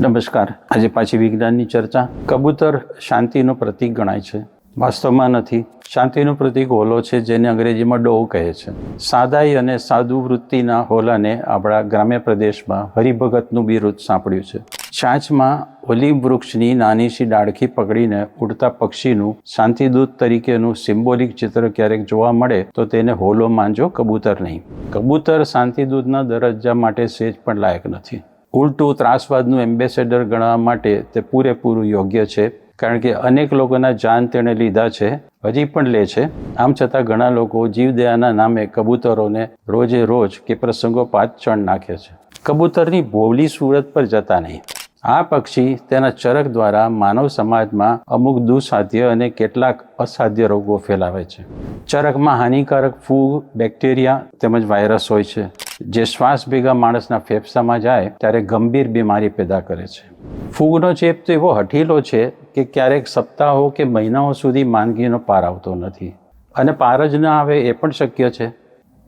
નમસ્કાર. આજે પાછી વિજ્ઞાનની ચર્ચા. કબૂતર શાંતિનું પ્રતીક ગણાય છે. વાસ્તવમાં નથી. શાંતિનું પ્રતીક હોલો છે જેને અંગ્રેજીમાં ડોવ કહે છે. સાદાઈ અને સાધુ વૃત્તિના હોલાને આપણા ગ્રામ્ય પ્રદેશમાં હરિભગતનું બિરુદ સાંપડ્યું છે. છાંચમાં ઓલિવ વૃક્ષની નાનીસી ડાળખી પકડીને ઉડતા પક્ષીનું શાંતિદૂત તરીકેનું સિમ્બોલિક ચિત્ર ક્યારેક જોવા મળે તો તેને હોલો માંજો કબૂતર નહીં. કબૂતર શાંતિદૂતના દરજ્જા માટે સેજ પણ લાયક નથી. ઉલટું ત્રાસવાદનું એમ્બેસેડર ગણવા માટે તે પૂરેપૂરું યોગ્ય છે, કારણ કે અનેક લોકોના જાન તેણે લીધા છે, હજી પણ લે છે. આમ છતાં ઘણા લોકો જીવદયાના નામે કબૂતરોને રોજે રોજ કે પ્રસંગો પાત ચણ નાખે છે. કબૂતરની ભોવલી સુરત પર જતા નહીં. આ પક્ષી તેના ચરક દ્વારા માનવ સમાજમાં અમુક દુસાધ્ય અને કેટલાક અસાધ્ય રોગો ફેલાવે છે. ચરકમાં હાનિકારક ફૂગ, બેક્ટેરિયા તેમજ વાયરસ હોય છે. જે શ્વાસ ભેગા માણસના ફેફસામાં જાય, ત્યારે ગંભીર બીમારી પેદા કરે છે. ફૂગનો ચેપ તો એવો હઠીલો છે કે ક્યારેક સપ્તાહો કે મહિનાઓ સુધી માંદગીનો પાર આવતો નથી. અને પાર જ ન આવે એ પણ શક્ય છે.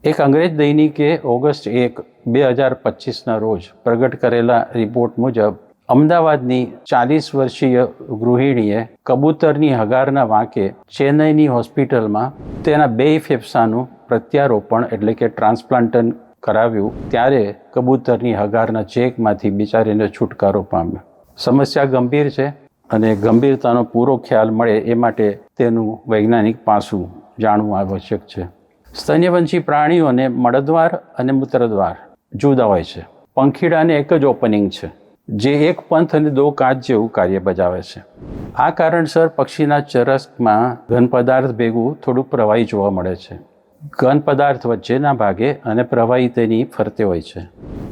એક અંગ્રેજ દૈનિકે ઓગસ્ટ એક, બે હજાર પચીસના રોજ પ્રગટ કરેલા રિપોર્ટ મુજબ, અમદાવાદની ચાલીસ વર્ષીય ગૃહિણીએ કબૂતરની હગારના વાંકે ચેન્નઈની હોસ્પિટલમાં તેના બે ફેફસાનું પ્રત્યારોપણ એટલે કે ટ્રાન્સપ્લાન્ટન કરાવ્યું ત્યારે કબૂતરની હગારના ચેકમાંથી બિચારીને છુટકારો પામ્યો. સમસ્યા ગંભીર છે અને ગંભીરતાનો પૂરો ખ્યાલ મળે એ માટે તેનું વૈજ્ઞાનિક પાસું જાણવું આવશ્યક છે. સ્તન્યવંશી પ્રાણીઓને મળદ્વાર અને મૂત્રદ્વાર જુદા હોય છે. પંખીડાને એક જ ઓપનિંગ છે, જે એક પંથ અને દો કાચ જેવું કાર્ય બજાવે છે. આ કારણસર પક્ષીના ચરસમાં ઘન પદાર્થ ભેગું થોડું પ્રવાહી જોવા મળે છે. ઘન પદાર્થ વચ્ચેના ભાગે અને પ્રવાહી તેની ફરતે હોય છે.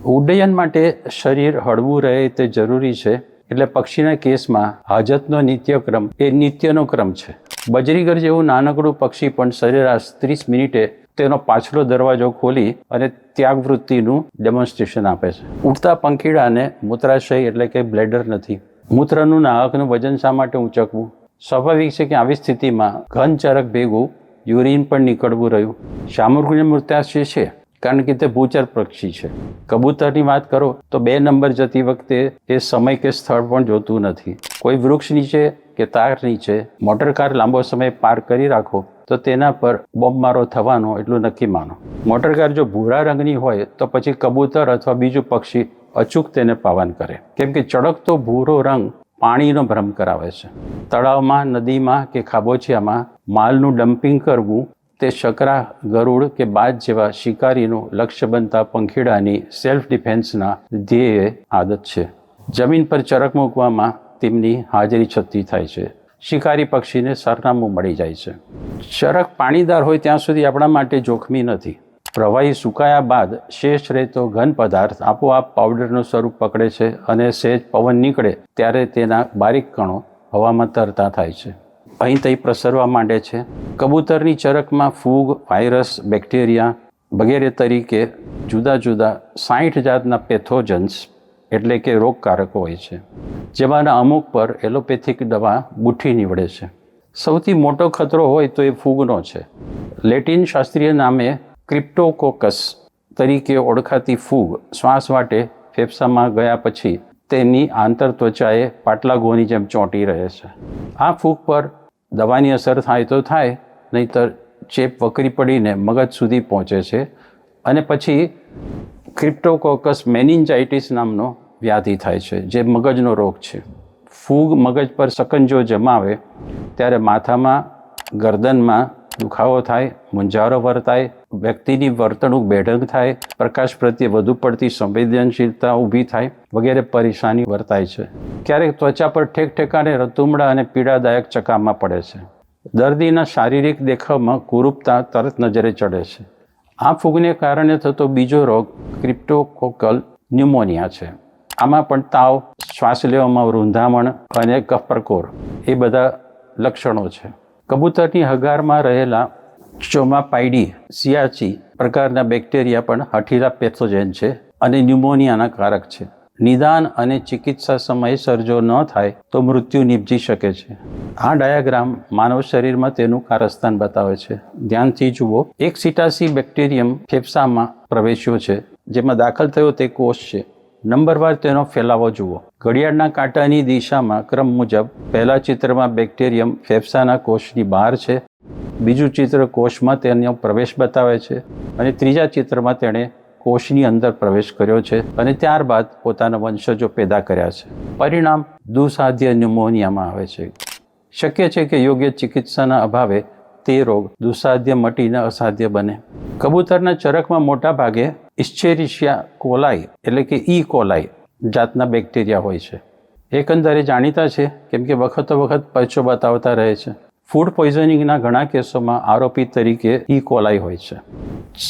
ઉડ્ડયન માટે શરીર હળવું રહે તે જરૂરી છે, એટલે પક્ષીના કેસમાં હાજતનો નિત્યક્રમ એ નિત્યનો ક્રમ છે. બજરીગર જેવું નાનકડું પક્ષી પણ સરેરાશ ત્રીસ મિનિટે તેનો પાછલો દરવાજો ખોલી અને ત્યાગ વૃત્તિનું ડેમોન્સ્ટ્રેશન આપે છે. ઉડતા પંખીડાને મૂત્રાશય એટલે કે બ્લેડર નથી. મૂત્રનું નાહકનું વજન શા માટે ઊંચકવું? સ્વાભાવિક છે કે આવી સ્થિતિમાં ઘનચરક ભેગું યુરિન પણ નીકળવું રહ્યું. શામુર્ગને મૃત્યાશય છે, કારણ કે તે ભૂચર પક્ષી છે. કબૂતરની વાત કરો તો બે નંબર જતી વખતે તે સમય કે સ્થળ પણ જોતું નથી. કોઈ વૃક્ષ નીચે કે તાર નીચે મોટરકાર લાંબો સમય પાર કરી રાખો તો તેના પર બોમ્બમારો થવાનો એટલું નક્કી માનો. મોટરકાર જો ભૂરા રંગની હોય તો પછી કબૂતર અથવા બીજું પક્ષી અચૂક તેને પાવન કરે. કેમ કે ચળકતો ભૂરો રંગ પાણીનો ભ્રમ કરાવે છે. તળાવમાં, નદીમાં કે ખાબોચિયામાં માલનું ડમ્પિંગ કરવું તે શકરા, ગરુડ કે બાજ જેવા શિકારીનું લક્ષ્ય બનતા પંખીડાની સેલ્ફ ડિફેન્સના ધ્યેય આદત છે. જમીન પર ચરક મૂકવામાં તેમની હાજરી છતી થાય છે. શિકારી પક્ષીને સરનામું મળી જાય છે. ચરક પાણીદાર હોય ત્યાં સુધી આપણા માટે જોખમી નથી. પ્રવાહી સુકાયા બાદ શેષ રહેતો ઘન પદાર્થ આપોઆપ પાવડરનું સ્વરૂપ પકડે છે અને સહેજ પવન નીકળે ત્યારે તેના બારીક કણો હવામાં તરતા થાય છે. અહીં તઈ પ્રસરવા માંડે છે. કબૂતરની ચરકમાં ફૂગ, વાયરસ, બેક્ટેરિયા વગેરે તરીકે જુદા જુદા સાઠ જાતના પેથોજન્સ એટલે કે રોગકારકો હોય છે. જેમાંના અમુક પર એલોપેથિક દવા બુઠ્ઠી નીવડે છે. સૌથી મોટો ખતરો હોય તો એ ફૂગનો છે. લેટિન શાસ્ત્રીય નામે ક્રિપ્ટોકોકસ તરીકે ઓળખાતી ફૂગ શ્વાસ વાટે ફેફસામાં ગયા પછી તેની આંતર ત્વચાએ પાટલા ગોની જેમ ચોંટી રહે છે. આ ફૂગ પર દવાની અસર થાય તો થાય, નહીંતર ચેપ વકરી પડીને મગજ સુધી પહોંચે છે અને પછી ક્રિપ્ટોકોકસ મેનિન્જાઇટિસ નામનો વ્યાધિ થાય છે, જે મગજનો રોગ છે. ફૂગ મગજ પર સકંજો જમાવે ત્યારે માથામાં, ગરદનમાં દુખાવો થાય મુંજારો વર્તાય વ્યક્તિની વર્તણૂક બેઢંગ થાય, પ્રકાશ પ્રત્યે વધુ પડતી સંવેદનશીલતા ઊભી થાય વગેરે પરેશાની વર્તાય છે. ક્યારેક ત્વચા પર ઠેક ઠેકાણે રતુમડા અને પીડાદાયક ચકામાં પડે છે. દર્દીના શારીરિક દેખાવમાં કુરૂપતા તરત નજરે ચડે છે. આ ફૂગને કારણે થતો બીજો રોગ ક્રિપ્ટોકોકલ ન્યુમોનિયા છે. આમાં પણ તાવ, શ્વાસ લેવામાં રૂંધામણ અને કફરકોર એ બધા લક્ષણો છે. કબૂતરની હગારમાં રહેલા ચોમાપાઇડી સિયાચી પ્રકારના બેક્ટેરિયા પણ હઠીલા પેથોજેન છે અને ન્યુમોનિયાના કારક છે. નિદાન અને ચિકિત્સા સમયે સર્જો ન થાય તો મૃત્યુ નિપજી શકે છે. આ ડાયાગ્રામ માનવ શરીરમાં તેનું કારસ્તાન બતાવે છે. ધ્યાનથી જુઓ, એક સિટાસી બેક્ટેરિયમ ફેફસામાં પ્રવેશ્યો છે, જેમાં દાખલ થયો તે કોષ છે. નંબરવાર તેનો ફેલાવો જુઓ. ઘડિયાળના કાંટાની દિશામાં ક્રમ મુજબ પહેલા ચિત્રમાં બેક્ટેરિયમ ફેફસાના કોષની બહાર છે. બીજું ચિત્ર કોષમાં તેનો પ્રવેશ બતાવે છે અને ત્રીજા ચિત્રમાં તેણે કોષની અંદર પ્રવેશ કર્યો છે અને ત્યારબાદ પોતાના વંશજો પેદા કર્યા છે. પરિણામ દુસાધ્ય ન્યુમોનિયામાં આવે છે. શક્ય છે કે યોગ્ય ચિકિત્સાના અભાવે તે રોગ દુસાધ્ય મટીને અસાધ્ય બને. કબૂતરના ચરકમાં મોટા ભાગે ઇશ્ચેરિશિયા કોલાઈ એટલે કે ઈ કોલાઈ જાતના બેક્ટેરિયા હોય છે. એકંદરે જાણીતા છે, કેમ કે વખતો વખત પરચો બતાવતા રહે છે. ફૂડ પોઈઝનિંગના ઘણા કેસોમાં આરોપી તરીકે ઈ કોલાઈ હોય છે.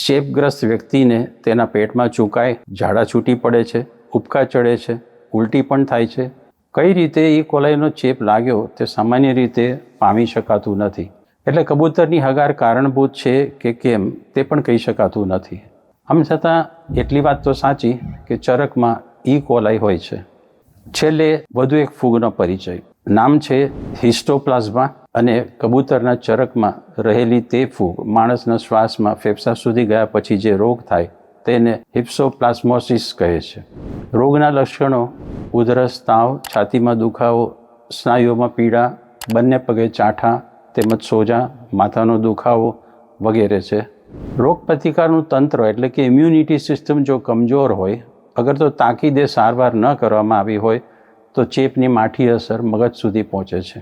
ચેપગ્રસ્ત વ્યક્તિને તેના પેટમાં ચૂકાય, ઝાડા છૂટી પડે છે, ઉબકા ચડે છે, ઉલટી પણ થાય છે. કઈ રીતે ઈ કોલાઈનો ચેપ લાગ્યો તે સામાન્ય રીતે પામી શકાતું નથી. એટલે કબૂતરની હગાર કારણભૂત છે કે કેમ તે પણ કહી શકાતું નથી. આમ છતાં એટલી વાત તો સાચી કે ચરકમાં ઈ કોલાઈ હોય છે. છેલ્લે વધુ એક ફૂગનો પરિચય. નામ છે હિસ્ટોપ્લાઝમા અને કબૂતરના ચરકમાં રહેલી તે ફૂગ માણસના શ્વાસમાં ફેફસા સુધી ગયા પછી જે રોગ થાય તેને હિપ્સોપ્લાઝમોસિસ કહે છે. રોગના લક્ષણો ઉધરસ, તાવ, છાતીમાં દુખાવો, સ્નાયુઓમાં પીડા, બંને પગે ચાઠા તેમજ સોજા, માથાનો દુખાવો વગેરે છે. રોગ પ્રતિકારનું તંત્ર એટલે કે ઇમ્યુનિટી સિસ્ટમ જો કમજોર હોય, અગર તો તાકીદે સારવાર ન કરવામાં આવી હોય, તો ચેપની માઠી અસર મગજ સુધી પહોંચે છે.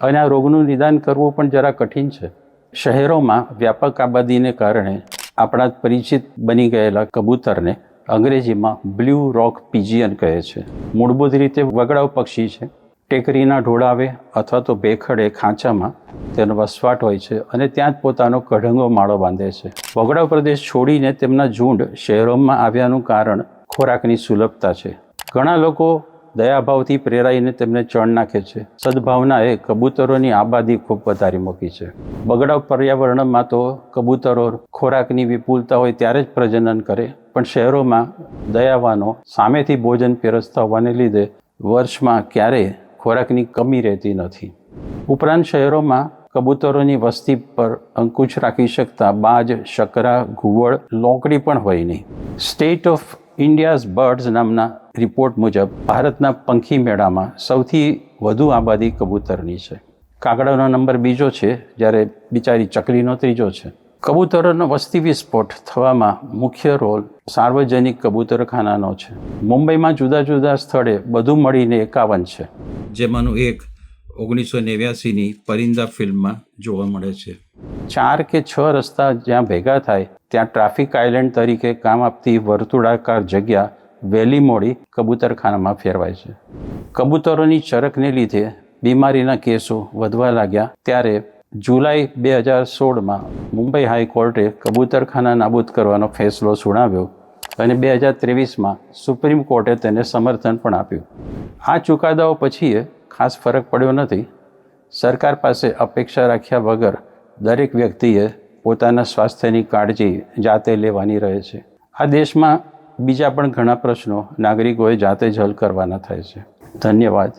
અને આ રોગનું નિદાન કરવું પણ જરા કઠિન છે. શહેરોમાં વ્યાપક આબાદીને કારણે આપણા પરિચિત બની ગયેલા કબૂતરને અંગ્રેજીમાં બ્લુ રોક પીજીયન કહે છે. મૂળભૂત રીતે વગડાવ પક્ષી છે. ટેકરીના ઢોળાવે અથવા તો ભેખડે ખાંચામાં તેનો વસવાટ હોય છે અને ત્યાં જ પોતાનો કઢંગો માળો બાંધે છે. વગડા પ્રદેશ છોડીને તેમના ઝુંડ શહેરોમાં આવ્યાનું કારણ ખોરાકની સુલભતા છે. ઘણા લોકો દયાભાવથી પ્રેરાઈને તેમને ચણ નાખે છે. સદભાવનાએ કબૂતરોની આબાદી ખૂબ વધારી મૂકી છે. બગડા પર્યાવરણમાં તો કબૂતરો ખોરાકની વિપુલતા હોય ત્યારે જ પ્રજનન કરે, પણ શહેરોમાં દયાવાનો સામેથી ભોજન પીરસતા હોવાને લીધે વર્ષમાં ક્યારેય ખોરાકની કમી રહેતી નથી. ઉપરાંત શહેરોમાં કબૂતરોની વસ્તી પર અંકુશ રાખી શકતા બાજ, શકરા, ઘુવડ, લોકડી પણ હોય નહીં. સ્ટેટ ઓફ ઇન્ડિયાઝ બર્ડ્સ નામના રિપોર્ટ મુજબ ભારતના પંખી મેળામાં સૌથી વધુ આબાદી કબૂતરની છે. કાગડાનો નંબર બીજો છે, જ્યારે બિચારી ચકલીનો ત્રીજો છે. કબૂતરોનો વસ્તી વિસ્ફોટ થવામાં મુખ્ય રોલ સાર્વજનિક કબૂતરખાનાનો છે. મુંબઈમાં જુદા જુદા સ્થળે બધું મળીને એકાવન છે. જેમાંનું એક ઓગણીસો નેવ્યાસીની પરિંદા ફિલ્મમાં જોવા મળે છે. ચાર કે છ રસ્તા જ્યાં ભેગા થાય ત્યાં ટ્રાફિક આઇલેન્ડ તરીકે કામ આપતી વર્તુળાકાર જગ્યા વહેલી મોડી કબૂતરખાનામાં ફેરવાય છે. કબૂતરોની ચરકને લીધે બીમારીના કેસો વધવા લાગ્યા ત્યારે જુલાઈ બે હજાર સોળમાં મુંબઈ હાઈકોર્ટે કબૂતરખાના નાબૂદ કરવાનો ફેસલો સુનાવ્યો અને બે હજાર ત્રેવીસમાં સુપ્રીમ કોર્ટે તેને સમર્થન પણ આપ્યું. આ ચુકાદાઓ પછી ખાસ ફરક પડ્યો નથી. સરકાર પાસે અપેક્ષા રાખ્યા વગર દરેક વ્યક્તિએ પોતાના સ્વાસ્થ્યની કાળજી જાતે લેવાની રહે છે. આ દેશમાં બીજા પણ ઘણા પ્રશ્નો નાગરિકોએ જાતે જ હલ કરવાના થાય છે. ધન્યવાદ.